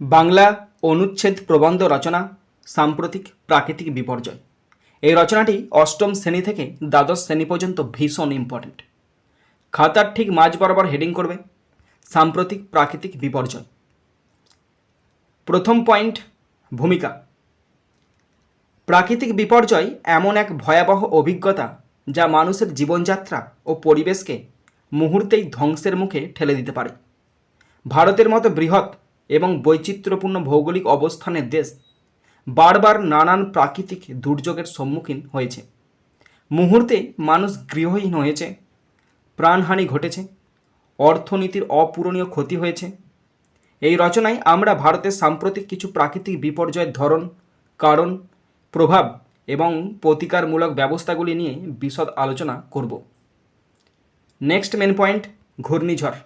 বাংলা অনুচ্ছেদ প্রবন্ধ রচনা, সাম্প্রতিক প্রাকৃতিক বিপর্যয়। এই রচনাটি অষ্টম শ্রেণি থেকে দ্বাদশ শ্রেণি পর্যন্ত ভীষণ ইম্পর্ট্যান্ট খাতার ঠিক মাঝ বরাবর হেডিং করবে, সাম্প্রতিক প্রাকৃতিক বিপর্যয়। প্রথম পয়েন্ট ভূমিকা। প্রাকৃতিক বিপর্যয় এমন এক ভয়াবহ অভিজ্ঞতা যা মানুষের জীবনযাত্রা ও পরিবেশকে মুহূর্তেই ধ্বংসের মুখে ঠেলে দিতে পারে। ভারতের মতো বৃহৎ এবং বৈচিত্র্যপূর্ণ ভৌগোলিক অবস্থানের দেশ বারবার নানান প্রাকৃতিক দুর্যোগের সম্মুখীন হয়েছে। মুহূর্তে মানুষ গৃহহীন হয়েছে, প্রাণহানি ঘটেছে, অর্থনীতির অপূরণীয় ক্ষতি হয়েছে। এই রচনায় আমরা ভারতের সাম্প্রতিক কিছু প্রাকৃতিক বিপর্যয়ের ধরন, কারণ, প্রভাব এবং প্রতিকারমূলক ব্যবস্থাগুলি নিয়ে বিশদ আলোচনা করব। নেক্সট মেন পয়েন্ট, ঘূর্ণিঝড়,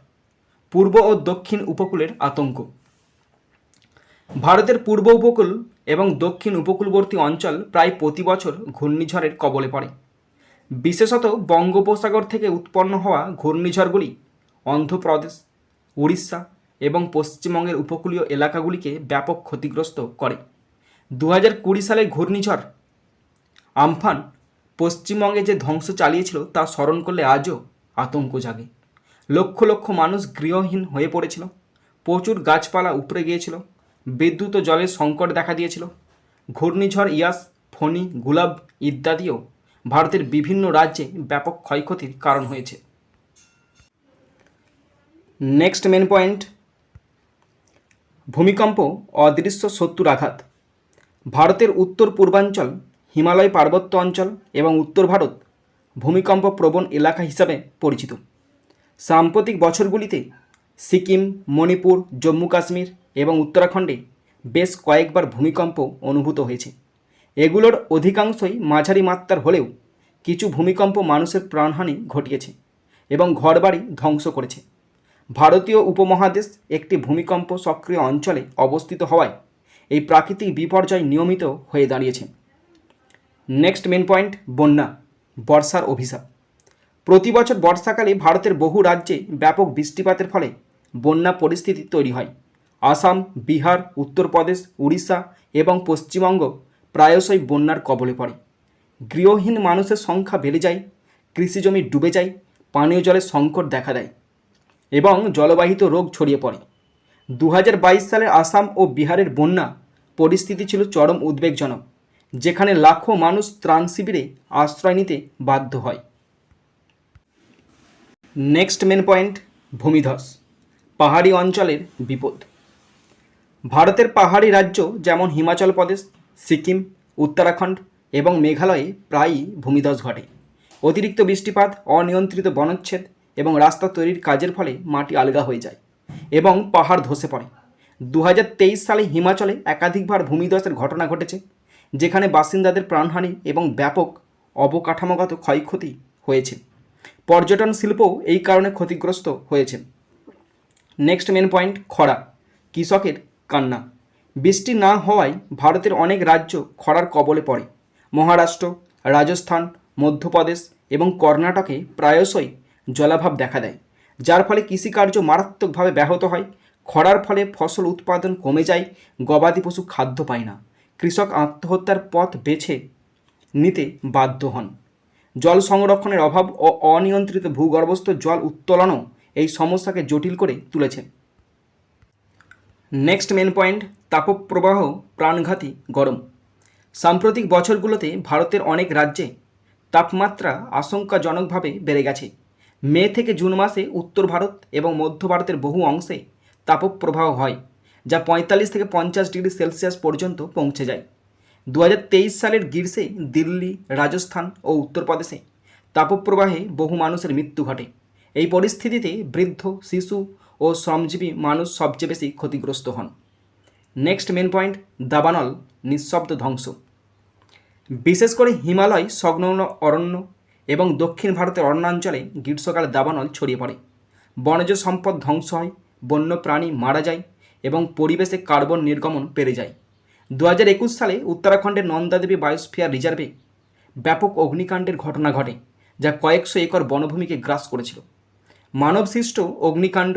পূর্ব ও দক্ষিণ উপকূলের আতঙ্ক। ভারতের পূর্ব উপকূল এবং দক্ষিণ উপকূলবর্তী অঞ্চল প্রায় প্রতি বছর ঘূর্ণিঝড়ের কবলে পড়ে। বিশেষত বঙ্গোপসাগর থেকে উৎপন্ন হওয়া ঘূর্ণিঝড়গুলি অন্ধ্রপ্রদেশ, উড়িষ্যা এবং পশ্চিমবঙ্গের উপকূলীয় এলাকাগুলিকে ব্যাপক ক্ষতিগ্রস্ত করে। দু হাজার কুড়ি সালে ঘূর্ণিঝড় আমফান পশ্চিমবঙ্গে যে ধ্বংস চালিয়েছিল তা স্মরণ করলে আজও আতঙ্ক জাগে। লক্ষ লক্ষ মানুষ গৃহহীন হয়ে পড়েছিল, প্রচুর গাছপালা উপড়ে গিয়েছিল বিদ্যুৎ ও জলের সংকট দেখা দিয়েছিল। ঘূর্ণিঝড়, ইয়াস, ফণি, গুলাব ইত্যাদিও ভারতের বিভিন্ন রাজ্যে ব্যাপক ক্ষয়ক্ষতির কারণ হয়েছে। নেক্সট মেন পয়েন্ট ভূমিকম্প, অদৃশ্য শত্রুর আঘাত। ভারতের উত্তর পূর্বাঞ্চল, হিমালয় পার্বত্য অঞ্চল এবং উত্তর ভারত ভূমিকম্প প্রবণ এলাকা হিসাবে পরিচিত। সাম্প্রতিক বছরগুলিতে সিকিম, মণিপুর, জম্মু কাশ্মীর এবং উত্তরাখণ্ডে বেশ কয়েকবার ভূমিকম্প অনুভূত হয়েছে। এগুলোর অধিকাংশই মাঝারি মাত্রার হলেও কিছু ভূমিকম্প মানুষের প্রাণহানি ঘটিয়েছে এবং ঘরবাড়ি ধ্বংস করেছে। ভারতীয় উপমহাদেশ একটি ভূমিকম্প সক্রিয় অঞ্চলে অবস্থিত হওয়ায় এই প্রাকৃতিক বিপর্যয় নিয়মিত হয়ে দাঁড়িয়েছে। নেক্সট মেন পয়েন্ট, বন্যা, বর্ষার অভিশাপ। প্রতি বছর বর্ষাকালে ভারতের বহু রাজ্যে ব্যাপক বৃষ্টিপাতের ফলে বন্যা পরিস্থিতি তৈরি হয়। আসাম, বিহার, উত্তরপ্রদেশ, উড়িষ্যা এবং পশ্চিমবঙ্গ প্রায়শই বন্যার কবলে পড়ে। গৃহহীন মানুষের সংখ্যা বেড়ে যায় কৃষিজমি ডুবে যায়, পানীয় জলের সংকট দেখা দেয় এবং জলবাহিত রোগ ছড়িয়ে পড়ে। দু সালের আসাম ও বিহারের বন্যা পরিস্থিতি ছিল চরম উদ্বেগজনক, যেখানে লাখো মানুষ ত্রাণ শিবিরে আশ্রয় নিতে বাধ্য হয়। নেক্সট মেন পয়েন্ট, ভূমিধস। পাহাড়ি অঞ্চলের বিপদ। ভারতের পাহাড়ি রাজ্য যেমন হিমাচল প্রদেশ, সিকিম, উত্তরাখণ্ড এবং মেঘালয়ে প্রায়ই ভূমিধস ঘটে। অতিরিক্ত বৃষ্টিপাত, অনিয়ন্ত্রিত বনচ্ছেদ এবং রাস্তা তৈরির কাজের ফলে মাটি আলগা হয়ে যায় এবং পাহাড় ধসে পড়ে। দু হাজার তেইশ সালে হিমাচলে একাধিকবার ভূমিধসের ঘটনা ঘটেছে, যেখানে বাসিন্দাদের প্রাণহানি এবং ব্যাপক অবকাঠামোগত ক্ষয়ক্ষতি হয়েছে। পর্যটন শিল্পও এই কারণে ক্ষতিগ্রস্ত হয়েছে। নেক্সট মেন পয়েন্ট খরা, কৃষকের কান্না। বৃষ্টি না হওয়ায় ভারতের অনেক রাজ্য খরার কবলে পড়ে। মহারাষ্ট্র, রাজস্থান, মধ্যপ্রদেশ এবং কর্ণাটকে প্রায়শই জলাভাব দেখা দেয়, যার ফলে কৃষিকার্য মারাত্মকভাবে ব্যাহত হয়। খরার ফলে ফসল উৎপাদন কমে যায়, গবাদি পশু খাদ্য পায় না। কৃষক আত্মহত্যার পথ বেছে নিতে বাধ্য হন। জল সংরক্ষণের অভাব ও অনিয়ন্ত্রিত ভূগর্ভস্থ জল উত্তোলনও এই সমস্যাকে জটিল করে তুলেছে। নেক্সট মেন পয়েন্ট তাপপ্রবাহ, প্রাণঘাতী গরম। সাম্প্রতিক বছরগুলোতে ভারতের অনেক রাজ্যে তাপমাত্রা আশঙ্কাজনকভাবে বেড়ে গেছে। মে থেকে জুন মাসে উত্তর ভারত এবং মধ্য ভারতের বহু অংশে তাপপ্রবাহ হয়, যা পঁয়তাল্লিশ থেকে পঞ্চাশ ডিগ্রি সেলসিয়াস পর্যন্ত পৌঁছে যায়। দু হাজার তেইশ সালের গ্রীষ্মে দিল্লি, রাজস্থান ও উত্তরপ্রদেশে তাপপ্রবাহে বহু মানুষের মৃত্যু ঘটে। এই পরিস্থিতিতে বৃদ্ধ, শিশু ও শ্রমজীবী মানুষ সবচেয়ে বেশি ক্ষতিগ্রস্ত হন। নেক্সট মেন পয়েন্ট দাবানল, নিঃশব্দ ধ্বংস। বিশেষ করে হিমালয় সংলগ্ন অরণ্য এবং দক্ষিণ ভারতের অরণ্যাঞ্চলে গ্রীষ্মকালে দাবানল ছড়িয়ে পড়ে। বনজ সম্পদ ধ্বংস হয় বন্য প্রাণী মারা যায় এবং পরিবেশে কার্বন নির্গমন বেড়ে যায়। দু হাজার একুশ সালে উত্তরাখণ্ডের নন্দাদেবী বায়োস্ফিয়ার রিজার্ভে ব্যাপক অগ্নিকাণ্ডের ঘটনা ঘটে, যা কয়েকশো একর বনভূমিকে গ্রাস করেছিল। মানবসৃষ্ট অগ্নিকাণ্ড,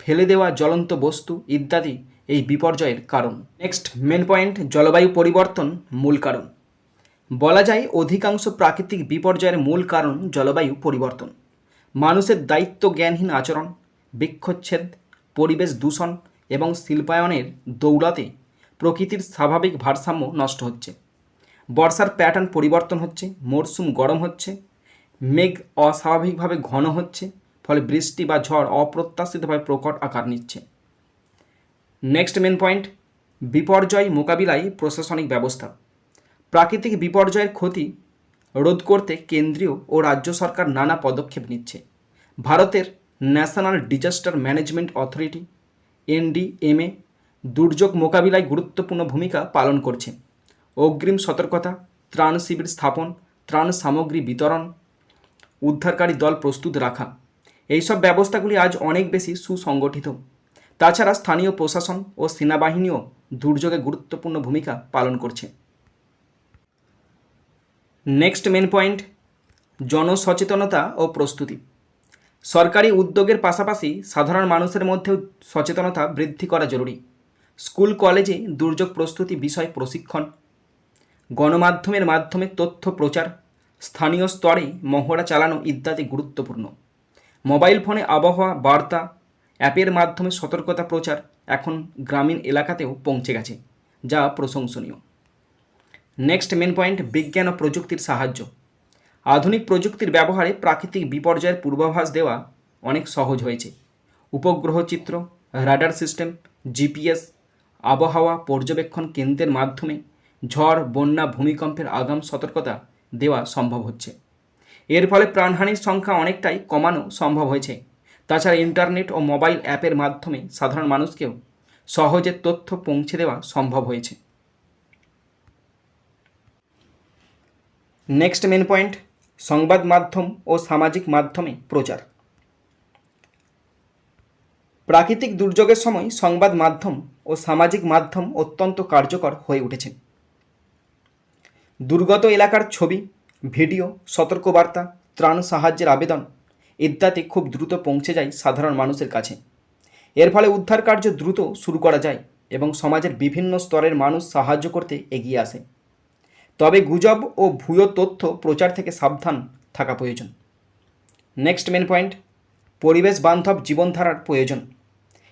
ফেলে দেওয়া জ্বলন্ত বস্তু ইত্যাদি এই বিপর্যয়ের কারণ। নেক্সট মেন পয়েন্ট জলবায়ু পরিবর্তন মূল কারণ। বলা যায় অধিকাংশ প্রাকৃতিক বিপর্যয়ের মূল কারণ জলবায়ু পরিবর্তন। মানুষের দায়িত্ব জ্ঞানহীন আচরণ, বৃক্ষচ্ছেদ, পরিবেশ দূষণ এবং শিল্পায়নের দৌড়াতে প্রকৃতির স্বাভাবিক ভারসাম্য নষ্ট হচ্ছে। বর্ষার প্যাটার্ন পরিবর্তন হচ্ছে মরশুম গরম হচ্ছে, মেঘ অস্বাভাবিকভাবে ঘন হচ্ছে ফলে বৃষ্টি বা ঝড় অপ্রত্যাশিতভাবে প্রকট আকার নিচ্ছে। নেক্সট মেন পয়েন্ট বিপর্যয় মোকাবিলায় প্রশাসনিক ব্যবস্থা। প্রাকৃতিক বিপর্যয়ের ক্ষতি রোধ করতে কেন্দ্রীয় ও রাজ্য সরকার নানা পদক্ষেপ নিচ্ছে। ভারতের national disaster management authority, NDMA, দুর্যোগ মোকাবিলায় গুরুত্বপূর্ণ ভূমিকা পালন করছে। অগ্রিম সতর্কতা, ত্রাণ শিবির স্থাপন, ত্রাণ সামগ্রী বিতরণ, উদ্ধারকারী দল প্রস্তুত রাখা। এইসব ব্যবস্থাগুলি আজ অনেক বেশি সুসংগঠিত। তাছাড়া স্থানীয় প্রশাসন ও সেনাবাহিনীও দুর্যোগে গুরুত্বপূর্ণ ভূমিকা পালন করছে। নেক্সট মেন পয়েন্ট, জনসচেতনতা ও প্রস্তুতি। সরকারি উদ্যোগের পাশাপাশি সাধারণ মানুষের মধ্যেও সচেতনতা বৃদ্ধি করা জরুরি। স্কুল, কলেজে দুর্যোগ প্রস্তুতি বিষয় প্রশিক্ষণ। গণমাধ্যমের মাধ্যমে তথ্য প্রচার। স্থানীয় স্তরে মহড়া চালানো ইত্যাদি গুরুত্বপূর্ণ। মোবাইল ফোনে আবহাওয়া, বার্তা, অ্যাপের মাধ্যমে সতর্কতা প্রচার এখন গ্রামীণ এলাকাতেও পৌঁছে গেছে, যা প্রশংসনীয়। নেক্সট মেন পয়েন্ট, বিজ্ঞান ও প্রযুক্তির সাহায্য। আধুনিক প্রযুক্তির ব্যবহারে প্রাকৃতিক বিপর্যয়ের পূর্বাভাস দেওয়া অনেক সহজ হয়েছে। উপগ্রহ চিত্র, রাডার সিস্টেম, জিপিএস, আবহাওয়া পর্যবেক্ষণ কেন্দ্রের মাধ্যমে ঝড়, বন্যা, ভূমিকম্পের আগাম সতর্কতা দেওয়া সম্ভব হচ্ছে। এর ফলে প্রাণহানির সংখ্যা অনেকটাই কমানো সম্ভব হয়েছে। তাছাড়া ইন্টারনেট ও মোবাইল অ্যাপের মাধ্যমে সাধারণ মানুষকেও সহজে তথ্য পৌঁছে দেওয়া সম্ভব হয়েছে। নেক্সট মেন পয়েন্ট সংবাদ মাধ্যম ও সামাজিক মাধ্যমে প্রচার। প্রাকৃতিক দুর্যোগের সময় সংবাদ মাধ্যম ও সামাজিক মাধ্যম অত্যন্ত কার্যকর হয়ে উঠেছে। দুর্গত এলাকার ছবি ভিডিও, সতর্কবার্তা, ত্রাণ সাহায্যের আবেদন ইত্যাদি খুব দ্রুত পৌঁছে যায় সাধারণ মানুষের কাছে। এর ফলে উদ্ধার কার্য দ্রুত শুরু করা যায় এবং সমাজের বিভিন্ন স্তরের মানুষ সাহায্য করতে এগিয়ে আসে। তবে গুজব ও ভুয়ো তথ্য প্রচার থেকে সাবধান থাকা প্রয়োজন। নেক্সট মেন পয়েন্ট পরিবেশ বান্ধব জীবনধারার প্রয়োজন।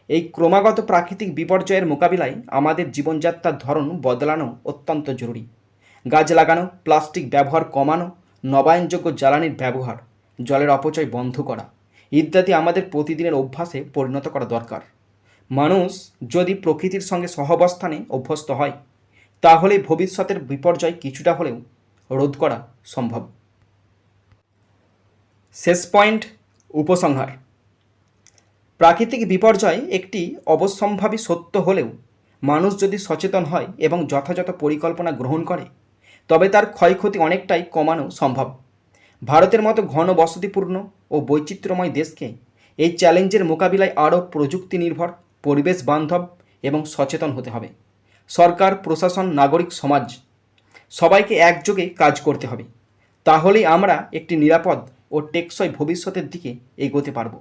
এই ক্রমাগত প্রাকৃতিক বিপর্যয়ের মোকাবিলায় আমাদের জীবনযাত্রার ধরন বদলানো অত্যন্ত জরুরি। গাছ লাগানো, প্লাস্টিক ব্যবহার কমানো, নবায়নযোগ্য জ্বালানির ব্যবহার, জলের অপচয় বন্ধ করা ইত্যাদি আমাদের প্রতিদিনের অভ্যাসে পরিণত করা দরকার। মানুষ যদি প্রকৃতির সঙ্গে সহবস্থানে অভ্যস্ত হয়, তাহলে ভবিষ্যতের বিপর্যয় কিছুটা হলেও রোধ করা সম্ভব। শেষ পয়েন্ট, উপসংহার। প্রাকৃতিক বিপর্যয় একটি অবশ্যম্ভাবী সত্য হলেও মানুষ যদি সচেতন হয় এবং যথাযথ পরিকল্পনা গ্রহণ করে তবে তার ক্ষয়ক্ষতি অনেকটাই কমানো সম্ভব। ভারতের মতো ঘন বসতিপূর্ণ ও বৈচিত্র্যময় দেশকে এই চ্যালেঞ্জের মোকাবিলায় আরও প্রযুক্তি নির্ভর পরিবেশ বান্ধব এবং সচেতন হতে হবে। সরকার, প্রশাসন, নাগরিক, সমাজ, সবাইকে একযোগে কাজ করতে হবে। তাহলেই আমরা একটি নিরাপদ ও টেকসই ভবিষ্যতের দিকে এগোতে পারব।